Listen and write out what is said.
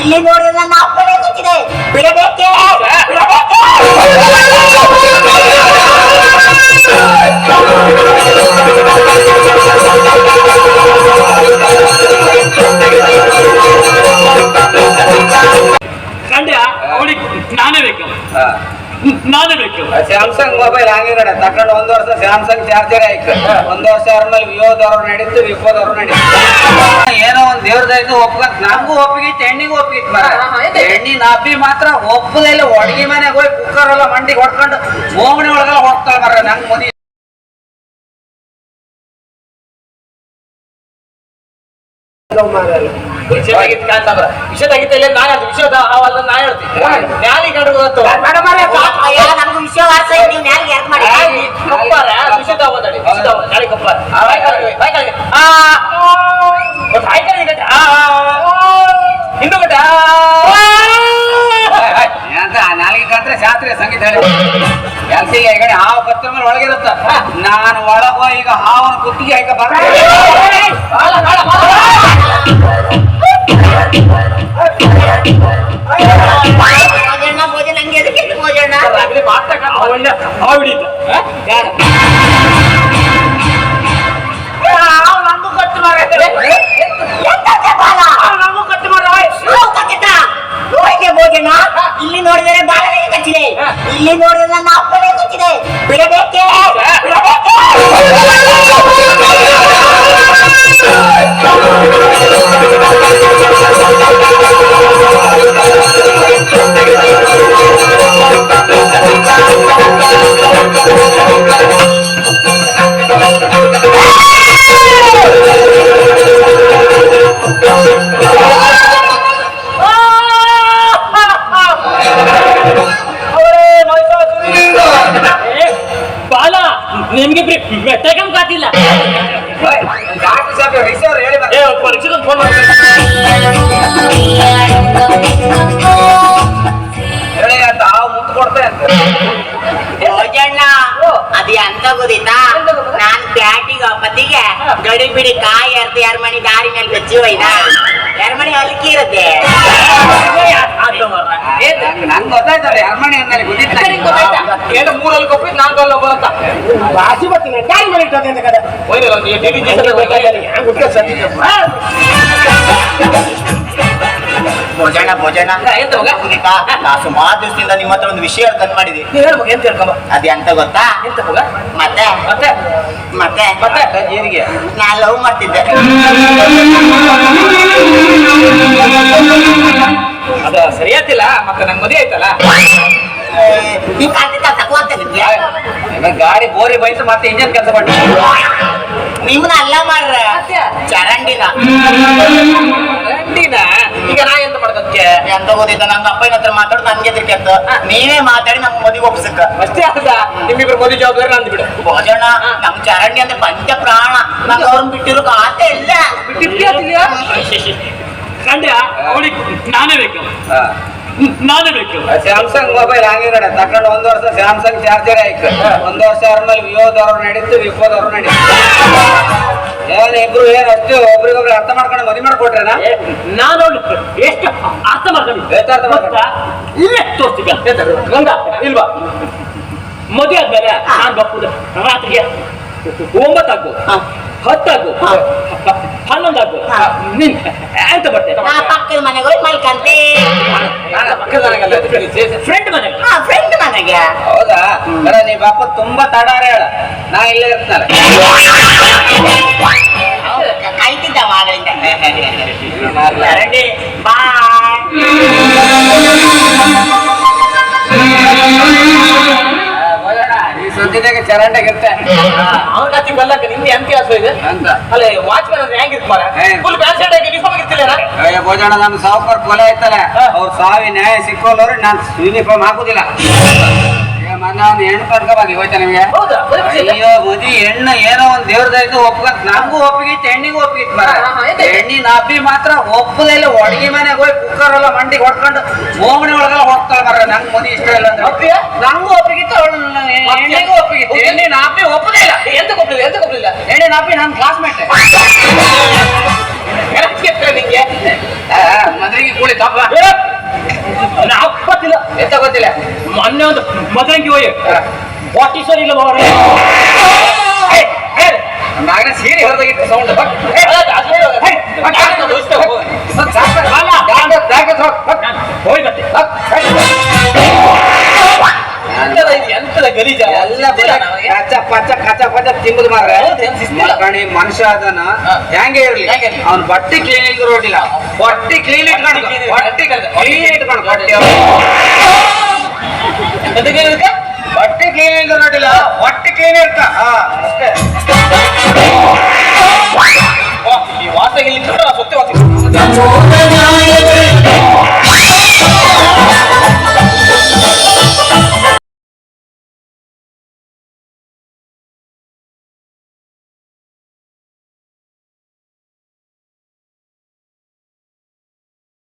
ಇಲ್ಲಿ ನೋಡಿ ನನ್ನ ಅಪ್ಪನೇ ಗೊತ್ತಿದೆ ಬಿಡಬೇಕೆ ಬಿಡಬೇಕೆ ಕಂಡ ಅವಳಿಗೆ ನಾನೇ ಬೇಕು ನಾನೇ ಬೇಕು ಸ್ಯಾಮ್ಸಂಗ್ ಮೊಬೈಲ್ ಹಂಗೆ ಕಡೆ ತಕ್ಕ ಸ್ಯಾಮ್ಸಂಗ್ ಚಾರ್ಜರ್ ಆಯ್ತು? ಒಂದ್ ವರ್ಷ ಆದ್ಮೇಲೆ ವಿವೋದವ್ರು ನಡೀತು ವಿಪೋದವ್ರು ನಡೀತು ಏನೋ ಒಂದ್ ದೇವ್ರದಾಯ್ತು ಒಪ್ಕೊಂತ ನಮಗೂ ಒಪ್ಪಿಗಿತ್ತು ಹೆಣ್ಣಿಗೂ ಒಪ್ಪಿಗಿತ್ತು ಮರ. ಹೆಣ್ಣಿ ನಾಪಿ ಮಾತ್ರ ಒಪ್ಪದಲ್ಲಿ ಒಡಗಿ ಮನೆಗೆ ಹೋಗಿ ಕುಕ್ಕರ್ ಎಲ್ಲ ಮಂಡಿಗೆ ಹೊಡ್ಕೊಂಡು ಮೋಮಣಿ ಒಳಗೆಲ್ಲ ಹೋಗ್ತಾಳೆ ಮರ ನಂಗ್ ವಿಷಯದಾಗಿತ್ತು ವಿಷಯ ಆಗಿತ್ತು ಇಲ್ಲೇ ನಾನು ಅದು ವಿಷಯದ ಅವಲ್ಲ ನಾ ಹೇಳ್ತೀನಿ ನ್ಯಾಲಿ ಕಂಡು ಗೊತ್ತು ಅಯ್ಯ ನಮ್ಗೆ ವಿಷಯ ವಾರ್ಸ ನೀವು ನ್ಯಾಲ್ಗೆ ಯಾಕೆ ಮಾಡಿ ನ್ಯಾಲಿ ಕಪ್ಪಾರ ವಿಷಯದ ಅವದಡಿ ವಿಷಯದ ಅವದ ನ್ಯಾಲಿ ಕಪ್ಪಾರ ಆ ಬಾಯ್ ಕಡೆ ಬಾಯ್ ಕಡೆ ಆ ಒಂದು ಬಾಯ್ ಕಡೆ ಗಟ್ಟ ಆ ಇನ್ನು ಗಟ್ಟ ಅಂತ ನಾಲ್ಗೆ ಕಂಡ್ರೆ ಕೆಲ್ಸಿಲ್ಲ ಈ ಕಡೆ ಹಾವು ಕತ್ತ ಮೇಲೆ ಒಳಗಿರುತ್ತ ನಾನು ಒಳಗ ಈಗ ಹಾವನ ಕುತ್ತಿಗೆ ಹಾಕ ಬರ್ತೇನೆ ಇಲ್ಲಿ ಇಲ್ಲಿ ನೋಡಿದ್ರೆ ನನ್ನ ನಿಮ್ಗೆ ಬೆಟ್ಟಕಂ ಕಾತಿಲ್ಲ. ಡಾಕ್ಟರ್ ಹೇಳಿ ಫೋನ್ ಹೇಳಿ ಅಂತ ಭೋಜನ ಅದು ನಾನ್ ಪ್ಯಾಟಿಗೆ ಪತಿಗೆ ಗಡಿ ಬಿಡಿ ಕಾಯಿ ಅರ್ಧ ಮಣಿ ದಾರಿ ಮೇಲೆ ಬೆಚ್ಚಿ ಎರಡು ಮಣಿ ಅಲ್ಕಿ ಇರುತ್ತೆ. ನಂಗ್- ನಂಗ್ ಗೊತ್ತಾಯ್ತಲ್ಲ ಅರಮನೆ ಅಂದಲ್ಲಿ ಗೊತ್ತಿತ್ತ. ಏನು ಮೂರಲ್ಲಿ ಕೊಪ್ಪಿದ್ ನಾಲ್ಕು ಅಲ್ಲ ಬರುತ್ತ ರಾಶಿ ಬರ್ತೀನಿ ಗಾಡಿ ಮೇಲೆ ಇಟ್ಟದೆ ಅಂತ ಕಡೆ? ಟಿವಿ ಭೋಜನ ಭೋಜನ? ಪುನೀತಾ, ನಾ ಸುಮಾರು ದಿವಸದಿಂದ ನಿಮ್ಮ ಹತ್ರ ಒಂದು ವಿಷಯ ತಂದ್ ಮಾಡಿದಿ. ಹೇಳ್ಬೇಕು ಎಂತ ಹೇಳ್ಕೊಂಬ ಅದ್ ಎಂತ ಗೊತ್ತಾ? ಎಂತ ಮತ್ತೆ? ಮತ್ತೆ? ಮತ್ತೆ? ನಾ ಲವ್ ಮಾಡ್ತಿದ್ದೆ. ಅದ ಸರಿಯಾತಿಲ್ಲ ಮತ್ತೆ ನಂಗೆ ಮದುವೆ ಆಯ್ತಲ್ಲ? ಗಾಡಿ ಬೋರಿ ಬೈತು ಮತ್ತೆ ಇಂಜನ್ ಕೆಲಸ ಮಾಡಿ. ನಿಮ್ನ ಅಲ್ಲ ಮಾಡ್ರ ಚರಂಡಿನ. ಚರಂಡಿನ? ಈಗ ನಾ ಎಂತ ಮಾಡ್ದಕ್ಕೆ? ಎಂತ ಓದಿದ್ದ ನನ್ನ ಅಪ್ಪನ ಹತ್ರ ಮಾತಾಡೋದು ನನ್ಗೆ ಎದ್ರಿಕೆ ಅಂತ ನೀವೇ ಮಾತಾಡಿ ನಮ್ಮ ಮದುವೆ ಒಪ್ಸಕ್ಕ ಅಷ್ಟೇ ಅಲ್ಲ ನಿಮ್ಮಿಬ್ರು ಮದುವೆ ಜವಾಬ್ದಾರಿ ನಂದು ಬಿಡು. ಭೋಜನ ನಮ್ ಚರಂಡಿ ಅಂದ್ರೆ ಪಂಚ ಪ್ರಾಣ ನಂಗೆ ಅವ್ರನ್ನ ಬಿಟ್ಟಿರೋ ಖಾತೆ ಇಲ್ಲ. ಬಿಟ್ಟಿರ್ತೀಯ ನಾನೇ ಬೇಕು. ನಾನೇ ಬೇಕು. ಸ್ಯಾಮ್ಸಂಗ್ ಮೊಬೈಲ್ ಹಾಗೆ ಕಡೆ ತಕೊಂಡು ಒಂದ್ ವರ್ಷ ಸ್ಯಾಮ್ಸಂಗ್ ಚಾರ್ಜರ್ ಆಯ್ತು ಒಂದ್ ವರ್ಷ ಆದ್ಮೇಲೆ ವಿವೋದವ್ರು ನಡೀತು ವಿಪೋದವ್ರು ನಡೀತು. ಏನ್ ಇಬ್ರು ಏನ್ ಅಷ್ಟು ಒಬ್ರಿಗೊಬ್ರು ಅರ್ಥ ಮಾಡ್ಕೊಂಡು ಮದುವೆ ಮಾಡ್ಕೊಟ್ರೆ ನಾನು ಎಷ್ಟು ಅರ್ಥ ಮಾಡ್ಕೊಂಡು ಎಷ್ಟು ಅರ್ಥ ಮಾಡ್ಕೊಂಡೆ? ಗೊತ್ತಾ? ಇಲ್ಲೇ ತೋರ್ಸ್ತೀಗ ಗಂಗ ಇಲ್ವಾ? ಮದುವೆ ಆದ್ಮೇಲೆ ನಾನು ಬಪ್ಪುದ ರಾತ್ರಿಗೆ. ಒಂಬತ್ತಾಗು ಹಾ. ಹತ್ತಾಗು ಹಾ. ಹನ್ನೊಂದಾಗು ಹಾ. ನಿನ್ ಎಂತ ಬರ್ತೇನೆ ನಾ ಪಕ್ಕದ ಮನೆಗೆ ಹೋಗಿ ಮಲ್ಕಂತೆ ಫ್ರೆಂಡ್ ಮನೆಗೆ ಹಾ ಫ್ರೆಂಡ್ ಮನೆಗೆ ಹೌದಾ ಬರ ನೀ ಬಾಪ ತುಂಬಾ ತಡಾರ ಹೇಳ ನಾ ಇಲ್ಲೇ ಇರ್ತಾರೆ ಕಾಯ್ತಿದ್ದ ಮಗಳಿಂದ ಚರಂಡಿ ಬಾಯ್ ಚರಂಡಿ ಇರುತ್ತೆ ಚರಂಡಿಗೆ ಇರ್ತೆ ಅವನ ಕತ್ತಿ ಬಲ್ಲಕ್ಕೆ ನಿಮ್ದು ಎಂತ ಕೆಲಸ ಇದೆ? ಅಲ್ಲ ವಾಚ್ಮನ್ ಅಂದ್ರೆ ಹೆಂಗಿರ್ತ ಮಾರ. ಫುಲ್ ಬ್ಯಾಕ್ ಸೈಡ್ ಆಗಿ ಯೂನಿಫಾರ್ಮ್ ಇರ್ತಿಲ್ಲ ಅಯ್ಯ ಭೋಜನ ನಮ್ಮ ಸಾವುಕಾರ ಕೊಲೆ ಆಯ್ತಲ್ಲ. ಅವ್ರ ಸಾವಿ ನ್ಯಾಯ ಸಿಕ್ಕೋಲ್ಲವ್ರು ನಾನು ಯೂನಿಫಾರ್ಮ್ ಹಾಕುದಿಲ್ಲ. ಒಂದು ಹೆಣ್ಣು ಕಟ್ಕೊ ಬಂದು ನಿಮಗೆ? ಇಲ್ಲ? ಅಯ್ಯೋ ಮದಿ ಹೆಣ್ಣು ಏನೋ ಒಂದ್ ದೇವ್ರದಾಯ್ತು ಒಪ್ಕೊಂತ. ನಮಗೂ ಒಪ್ಪಿಗಿತ್ತು ಹೆಣ್ಣಿಗೂ ಒಪ್ಪಿಗಿತ್ತು ಮರ ಎಣ್ಣಿನ ನಾಪಿ ಮಾತ್ರ ಒಪ್ಪದಲ್ಲಿ ಒಡಗಿ ಮನೆಗೆ ಹೋಗಿ ಕುಕ್ಕರ್ ಎಲ್ಲ ಮಂಡಿಗೆ ಹೊಡ್ಕೊಂಡು ಮೋಮಣಿ ಒಳಗೆಲ್ಲ ಹೋಗ್ತಾಳೆ ಮರ ನಂಗ್ ಮದಿ ಇಷ್ಟ ಇಲ್ಲ ಅಂದ್ರೆ? ನಂಗೂ ಒಪ್ಪಿಗಿತ್ತು ಅವಳು ಹೆಣ್ಣಿಗೂ ಒಪ್ಪಿಗಿತ್ತು ಹೆಣ್ಣಿ ನಾಪಿ ಒಪ್ಪದಿಲ್ಲ ಎಂತ ಕೊಡ್ಲಿಲ್ಲ ಎಂತ ಕೊಡ್ಲಿಲ್ಲ ಹೆಣ್ಣಿ ನಾಪಿ ನನ್ನ ಕ್ಲಾಸ್ಮೇಟ್ ನಿಂಗೆ? ಮದ್ವೆಗೆ ಕೂಳಿ ತಪ್ಪ. ನಾ ಅಪ್ಪತ್ತಿಲ್ಲ ಎಂತ ಗೊತ್ತಿಲ್ಲ. ಮೊನ್ನೆ ಒಂದು ಮದುವೆಗೆ ಹೋಗಿ. ವಾಟಿಸೋರ್ ಇಲ್ಲ ಬಾರ ನಾಗನ ಸೀರೆ ಹೊರದಾಗಿತ್ತು ಸೌಂಡ್ ಹೋಗಿ. ಮತ್ತೆ ಎಂತದ ಗಲೀಜ? ಎಲ್ಲ ಬರೀ ಕಚ್ಚ ಪಚ್ಚ ಕಚ್ಚ ಪಚ್ಚ ತಿಂಬುದು ಮಾರ್ರೆ. ಹೌದು, ಏನ್ ಶಿಸ್ತಿಲ್ಲ. ಮಕ್ಕಣಿ ಮನುಷ್ಯ ಅದನ್ನ. ಹೆಂಗೆ ಇರ್ಲಿ? ಅವ್ನ ಬಟ್ಟೆ ಕ್ಲೀನ್ ಇರೋದಿಲ್ಲ ಬಟ್ಟೆ ಕ್ಲೀನ್ ಇಟ್ಕೊಂಡು ಬಟ್ಟೆ. ಕ್ಲೀನ್ ಇಟ್ಕೊಂಡು. ಬಟ್ಟೆ ಅದಕ್ಕೆ ಹೊಟ್ಟೆ ಕ್ಲೀನ್ ಇಲ್ಲ ನೋಡಿಲ್ಲ. ಹೊಟ್ಟೆ ಕ್ಲೀನ್ ಇರ್ತ ಅಷ್ಟೇ. ಈ ವಾಸ ಇಲ್ಲಿ ಸುತ್ತ ವಾಸ